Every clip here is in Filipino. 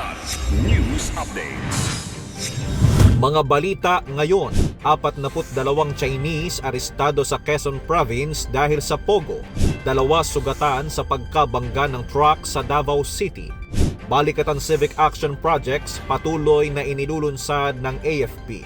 Ulat News Updates. Mga balita ngayon, 42 Chinese arestado sa Quezon Province dahil sa Pogo. Dalawa sugatan sa pagkabangga ng truck sa Davao City. Balikatan Civic Action Projects patuloy na inilulunsad ng AFP.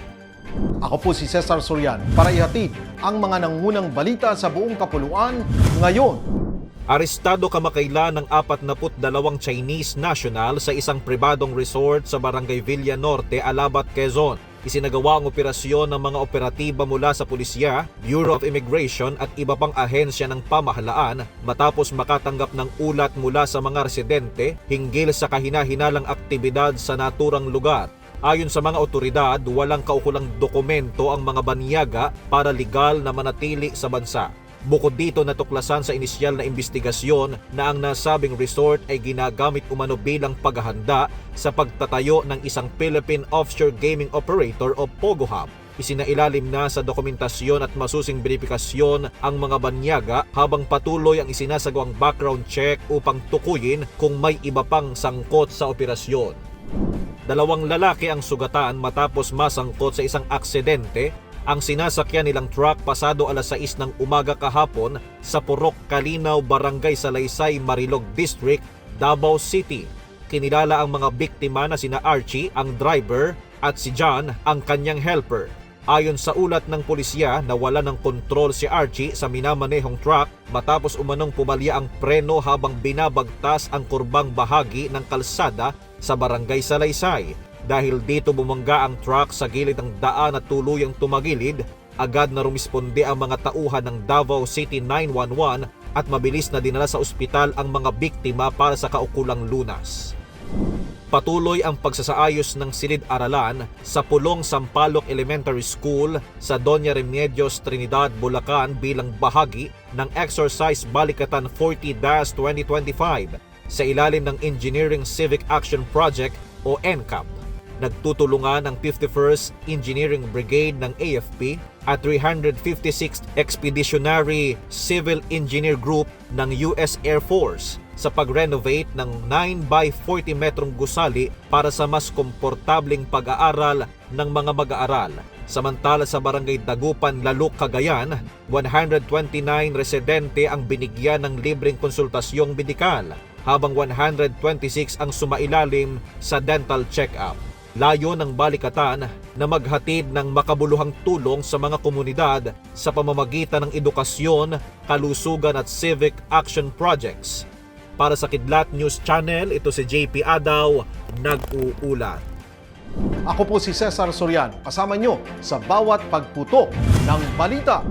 Ako po si Cesar Sorian para ihatid ang mga nangunang balita sa buong kapuluan ngayon. Arestado kamakailan ng 42 Chinese national sa isang pribadong resort sa Barangay Villa Norte, Alabat, Quezon. Isinagawa ang operasyon ng mga operatiba mula sa pulisya, Bureau of Immigration at iba pang ahensya ng pamahalaan matapos makatanggap ng ulat mula sa mga residente hinggil sa kahinahinalang aktibidad sa naturang lugar. Ayon sa mga otoridad, walang kaukulang dokumento ang mga banyaga para legal na manatili sa bansa. Bukod dito natuklasan sa inisyal na investigasyon na ang nasabing resort ay ginagamit umano bilang paghahanda sa pagtatayo ng isang Philippine Offshore Gaming Operator o POGO Hub. Isinailalim na sa dokumentasyon at masusing verifikasyon ang mga banyaga habang patuloy ang isinasagawang background check upang tukuyin kung may iba pang sangkot sa operasyon. Dalawang lalaki ang sugatan matapos masangkot sa isang aksidente ang sinasakyan nilang truck pasado alas 6 ng umaga kahapon sa Purok Kalinaw, Barangay Salaysay, Marilog District, Davao City. Kinilala ang mga biktima na sina Archie, ang driver, at si John, ang kanyang helper. Ayon sa ulat ng pulisya, nawala ng kontrol si Archie sa minamanehong truck matapos umanong pumalya ang preno habang binabagtas ang kurbang bahagi ng kalsada sa barangay Salaysay. Dahil dito bumangga ang truck sa gilid ng daan at tuluyang tumagilid, agad na rumisponde ang mga tauhan ng Davao City 911 at mabilis na dinala sa ospital ang mga biktima para sa kaukulang lunas. Patuloy ang pagsasaayos ng silid-aralan sa Pulong Sampaloc Elementary School sa Doña Remedios Trinidad, Bulacan bilang bahagi ng Exercise Balikatan 40-2025 sa ilalim ng Engineering Civic Action Project o NCAP. Nagtutulungan ang 51st Engineering Brigade ng AFP at 356th Expeditionary Civil Engineer Group ng US Air Force sa pag-renovate ng 9 by 40 metrong gusali para sa mas komportabling pag-aaral ng mga mag-aaral. Samantala sa Barangay Dagupan, Laluk, Cagayan, 129 residente ang binigyan ng libreng konsultasyong medikal habang 126 ang sumailalim sa dental check-up. Layo ng balikatan na maghatid ng makabuluhang tulong sa mga komunidad sa pamamagitan ng edukasyon, kalusugan at civic action projects. Para sa Kidlat News Channel, ito si JP Adaw, nag-uulat. Ako po si Cesar Sorian, kasama nyo sa bawat pagputo ng balita.